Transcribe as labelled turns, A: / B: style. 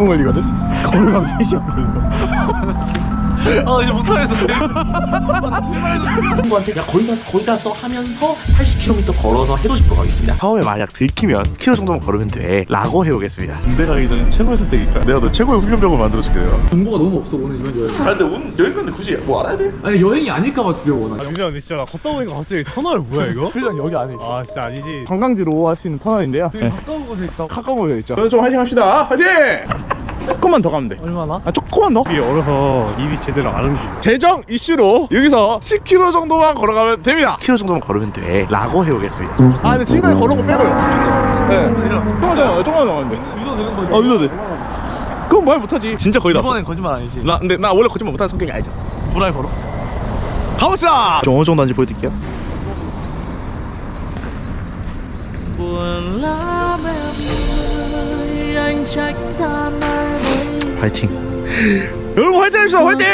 A: 30분 걸리거든? 걸어가면 3시간 걸려
B: 아 이제 못하겠어.
C: 친구한테 야 거기 가서 거기 가서 하면서 80km 걸어서 해돋이보러 가겠습니다.
A: 처음에 만약 들키면 키로 정도만 걸으면 돼. 라고 해보겠습니다. 군대 가기 전에 최고의 선택일까? 내가 너 최고의 훈련병을 만들어줄게 내가.
B: 정보가 너무 없어 오늘 이번 여행.
C: 아 근데 온 여행 가는데 굳이 뭐 알아야 돼?
B: 아니 여행이 아닐까봐 두려워 나.
A: 영준아 근데 진짜 나 걷다 보니까 갑자기 터널 뭐야 이거? 그냥 여기 안에 있어. 아 진짜 아니지. 관광지로 할 수 있는 터널인데요.
B: 되게 가까운 곳에 있다
A: 가까운 곳에 있죠. 저는 좀 화이팅 합시다. 화이팅! 조금만 더 가면 돼
B: 얼마나?
A: 아 조금만 더?
D: 입이 얼어서 입이 제대로 안 움직여.
A: 재정 이슈로 여기서 10km 정도만 걸어가면 됩니다 10km 정도만 걸으면 돼 라고 해보겠습니다 아 근데 지금까지 걸은 거 빼고요 네 조금만 더 조금만 더 가면 돼
B: 믿어도 되는 거지?
A: 어, 믿어도 돼. 그건 말 못하지. 진짜 거의 다 왔어.
B: 이번엔 거짓말 아니지?
A: 나 근데 나 원래 거짓말 못하는 성격이 알죠.
B: 불알 걸어?
A: 가봅시다. 좀 어느 정도 하는지 보여드릴게요. 파이팅. 여러분 화 이팅 해주세요 화이팅!